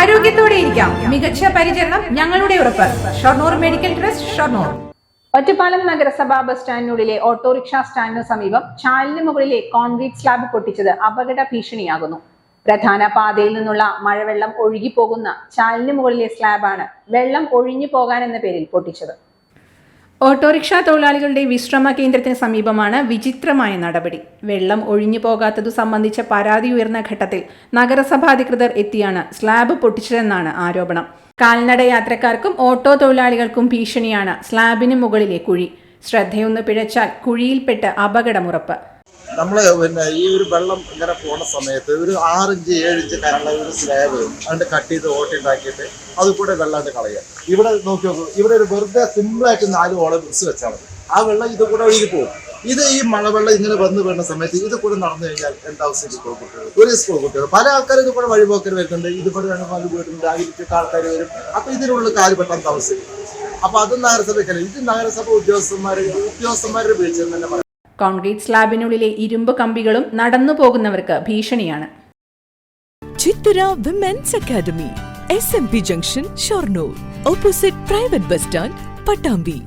ആരോഗ്യത്തോടെ ഇരിക്കാം. മികച്ച പരിചരണം ഞങ്ങളുടെ ഉറപ്പ്. Shoranur medical trust Shoranur. Ottapalam നഗരസഭാ ബസ് സ്റ്റാൻഡിനുള്ളിലെ ഓട്ടോറിക്ഷ സ്റ്റാൻഡിന് സമീപം ചാലിന് മുകളിലെ കോൺക്രീറ്റ് സ്ലാബ് പൊട്ടിച്ചത് അപകട ഭീഷണിയാകുന്നു. പ്രധാന പാതയിൽ നിന്നുള്ള മഴവെള്ളം ഒഴുകിപ്പോകുന്ന ചാലിന് മുകളിലെ സ്ലാബാണ് വെള്ളം ഒഴിഞ്ഞു പോകാൻ എന്ന പേരിൽ പൊട്ടിച്ചത്. ഓട്ടോറിക്ഷ തൊഴിലാളികളുടെ വിശ്രമ കേന്ദ്രത്തിന് സമീപമാണ് വിചിത്രമായ നടപടി. വെള്ളം ഒഴിഞ്ഞു പോകാത്തതു സംബന്ധിച്ച പരാതി ഉയർന്ന ഘട്ടത്തിൽ നഗരസഭാധികൃതർ എത്തിയാണ് സ്ലാബ് പൊട്ടിച്ചതെന്നാണ് ആരോപണം. കാൽനട യാത്രക്കാർക്കും ഓട്ടോ തൊഴിലാളികൾക്കും ഭീഷണിയാണ് സ്ലാബിന് മുകളിലെ കുഴി. ശ്രദ്ധയൊന്ന് പിഴച്ചാൽ കുഴിയിൽപ്പെട്ട് അപകടമുറപ്പ് നമ്മൾ പിന്നെ ഈ ഒരു വെള്ളം ഇങ്ങനെ പോണ സമയത്ത് ഒരു ആറിഞ്ച് ഏഴിഞ്ച് കനുള്ള ഒരു സ്ലാബ് അതിന്റെ കട്ട് ചെയ്ത് ഓട്ടുണ്ടാക്കിയിട്ട് അത് കൂടെ വെള്ളം അത് കളയുക ഇവിടെ നോക്കി നോക്കൂ ഇവിടെ ഒരു വെറുതെ സിമ്പിളായിട്ട് നാല് ഓള ബിസ് വെച്ചാൽ ആ വെള്ളം ഇത് കൂടെ ഒഴുകി പോകും. ഇത് ഈ മഴവെള്ളം ഇങ്ങനെ വന്ന് വീണ സമയത്ത് ഇത് കൂടെ നടന്നു കഴിഞ്ഞാൽ എന്താ സ്കൂൾ കുട്ടികൾ? ഒരു സ്കൂൾ കുട്ടികൾ. പല ആൾക്കാരും ഇത് കൂടെ വഴിപോക്കൽ വരുന്നുണ്ട്. ഇതുപോലെ വേണം രണ്ട് വീടുണ്ട് അതിലേക്ക് ആൾക്കാർ വരും. അപ്പൊ ഇതിനുള്ള കാൽ പെട്ടെന്ന് താമസിക്കും അപ്പൊ അത് നഗരസഭയ്ക്കല്ല ഇത് നഗരസഭ ഉദ്യോഗസ്ഥന്മാർ ഉദ്യോഗസ്ഥന്മാരുടെ വീഴ്ച തന്നെ പറയാം. കോൺക്രീറ്റ് സ്ലാബിനുള്ളിലെ ഇരുമ്പ് കമ്പികളും നടന്നു പോകുന്നവർക്ക് ഭീഷണിയാണ്. Chithura women's academy S M P junction Shoranur opposite private bus stand Pattambi